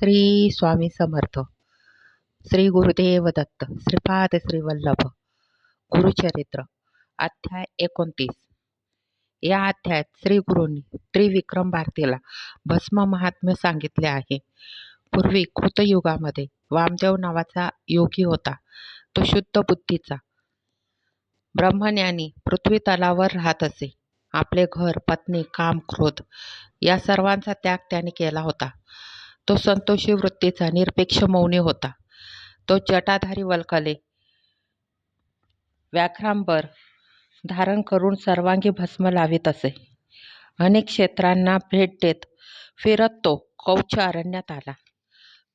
श्री स्वामी समर्थ. श्री गुरुदेव दत्त श्रीपाद श्री वल्लभ. गुरुचरित्र अध्याय एकोणतीस. या अध्यायात श्री गुरूंनी त्रिविक्रम भारतीला भस्म महात्म्य सांगितले आहे. पूर्वी कृतयुगामध्ये वामदेव नावाचा योगी होता. तो शुद्ध बुद्धीचा ब्रह्मज्ञानी पृथ्वी तलावर राहत असे. आपले घर पत्नी काम क्रोध या सर्वांचा त्याग त्याने केला होता. तो संतोषी वृत्तीचा निरपेक्ष मौनी होता. तो जटाधारी वल्कले. व्याघ्रांबर धारण करून सर्वांगी भस्म लावित असे. अनेक क्षेत्रांना भेट देत फिरत तो कौच अरण्यात आला.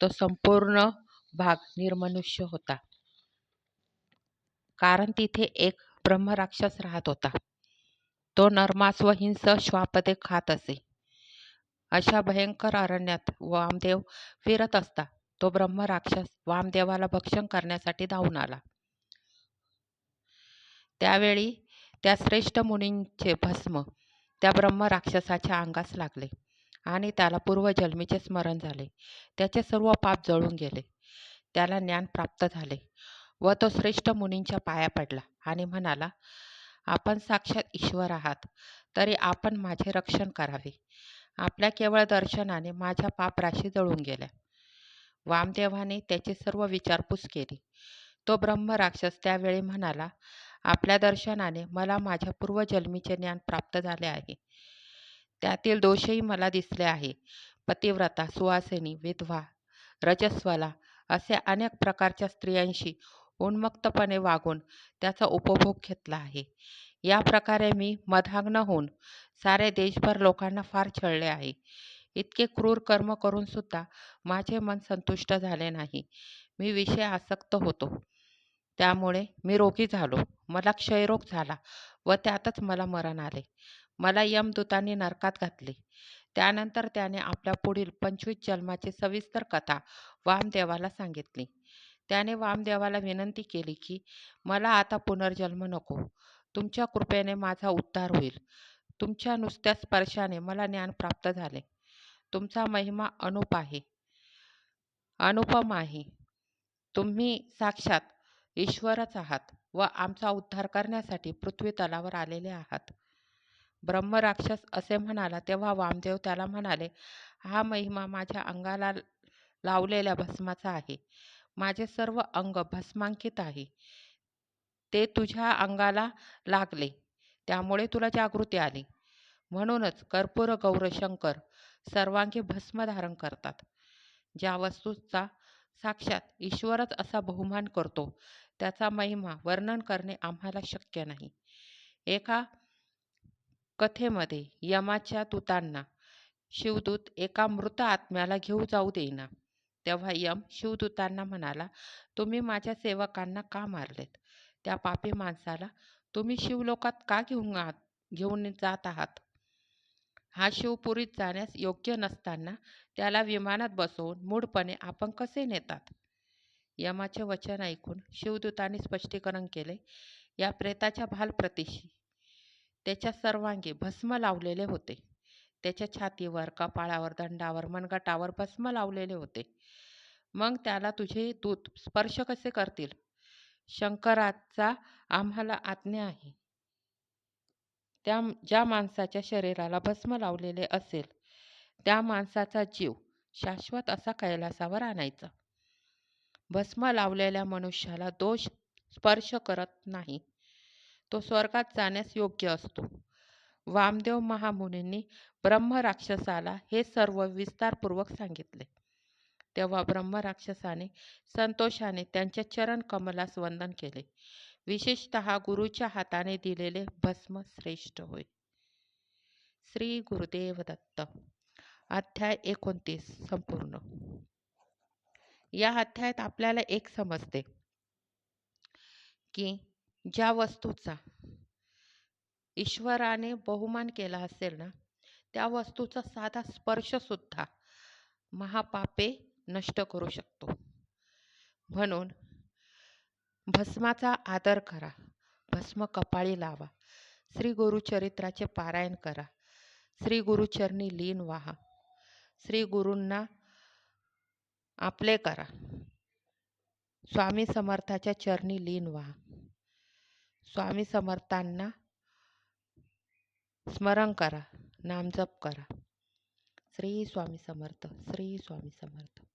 तो संपूर्ण भाग निर्मनुष्य होता. कारण तिथे एक ब्रह्मराक्षस राहत होता. तो नरमास व हिंस श्वापदे खात असे. अशा भयंकर अरण्यात वामदेव फिरत असता. तो ब्रह्मराक्षस वामदेवाला भक्षण करण्यासाठी धावून आला. त्यावेळी त्या श्रेष्ठ मुनींचे भस्म त्या ब्रह्मराक्षसाच्या अंगास लागले आणि त्याला पूर्वजन्मीचे स्मरण झाले. त्याचे सर्व पाप जळून गेले. त्याला ज्ञान प्राप्त झाले व तो श्रेष्ठ मुनींच्या पाया पडला आणि म्हणाला आपण साक्षात ईश्वर आहात तरी आपण माझे रक्षण करावे. आपल्या केवळ दर्शनाने माझ्या पापराशी जळून गेल्या. वामदेवाने त्याची सर्व विचारपूस केली. तो ब्रह्मराक्षस त्यावेळी म्हणाला आपल्या दर्शनाने मला माझ्या पूर्वजन्मीचे ज्ञान प्राप्त झाले आहे. त्यातील दोषही मला दिसले आहे. पतिव्रता सुवासिनी विधवा रजस्वला असे अनेक प्रकारच्या स्त्रियांशी उन्मक्तपणे वागून त्याचा उपभोग घेतला आहे. या प्रकारे मी मधाग्न होऊन सारे देशभर लोकांना फार छळले आहे. इतके क्रूर कर्म करून सुद्धा माझे मन संतुष्ट झाले नाही. मी विषय आसक्त होतो. त्यामुळे मी रोगी झालो. मला क्षयरोग झाला व त्यातच मला मरण आले. मला यमदूतांनी नरकात घातले. त्यानंतर त्याने आपल्या पुढील पंचवीस जन्माची सविस्तर कथा वामदेवाला सांगितली. त्याने वामदेवाला विनंती केली की मला आता पुनर्जन्म नको. तुमच्या कृपेने माझा उद्धार होईल. तुमच्या नुसत्या स्पर्शाने मला ज्ञान प्राप्त झाले. तुमचा महिमा अनुप आहे. अनुपम आहे. तुम्ही साक्षात ईश्वरच आहात व आमचा उद्धार करण्यासाठी पृथ्वी तलावर आलेले आहात. ब्रह्मराक्षस असे म्हणाला तेव्हा वामदेव त्याला म्हणाले हा महिमा माझ्या अंगाला लावलेल्या भस्माचा आहे. माझे सर्व अंग भस्मांकित आहे. ते तुझ्या अंगाला लागले. त्यामुळे तुला जागृती आली. म्हणूनच कर्पूर गौरशंकर सर्वांगी भस्म धारण करतात. ज्या वस्तूचा साक्षात ईश्वरच असा बहुमान करतो त्याचा महिमा वर्णन करणे आम्हाला शक्य नाही. एका कथेमध्ये यमाच्या दूतांना शिवदूत एका मृत आत्म्याला घेऊ जाऊ देईना. तेव्हा यम शिवदूतांना म्हणाला तुम्ही माझ्या सेवकांना का मारलेत? त्या पापी माणसाला तुम्ही शिवलोकात का घेऊन आहात घेऊन जात आहात? हा शिवपुरीत जाण्यास योग्य नसताना त्याला विमानात बसवून मूढपणे आपण कसे नेतात? यमाचे वचन ऐकून शिवदूतांनी स्पष्टीकरण केले या प्रेताच्या भालप्रतिशी. त्याच्या सर्वांगी भस्म लावलेले होते. त्याच्या छातीवर कपाळावर दंडावर मनगटावर भस्म लावलेले होते. मग त्याला तुझे दूत स्पर्श कसे करतील? शंकराचा आम्हाला आज्ञा आहे. त्या ज्या माणसाच्या शरीराला भस्म लावलेले असेल त्या माणसाचा जीव शाश्वत असा कैलासावर आणायचा. भस्म लावलेल्या मनुष्याला दोष स्पर्श करत नाही. तो स्वर्गात जाण्यास योग्य असतो. वामदेव महामुनींनी ब्रह्मराक्षसाला हे सर्व विस्तारपूर्वक सांगितले. तेव्हा ब्रह्मराक्षसाने संतोषाने त्यांच्या चरण कमलास वंदन केले. विशेषत गुरुच्या हाताने दिलेले भस्म श्रेष्ठ होय. श्री गुरुदेव दत्त. अध्याय एकोणतीस संपूर्ण. या अध्यायात आपल्याला एक समजते की ज्या वस्तूचा ईश्वराने बहुमान केला असेल ना त्या वस्तूचा साधा स्पर्श सुद्धा महापापे नष्ट करू शकतो. म्हणून भस्माचा आदर करा. भस्म कपाळी लावा. श्री गुरुचरित्राचे पारायण करा. श्री गुरुचरणी लीन व्हा. श्री गुरूंना आपले करा. स्वामी समर्थाच्या चरणी लीन व्हा. स्वामी समर्थांना स्मरण करा. नामजप करा. श्री स्वामी समर्थ. श्री स्वामी समर्थ.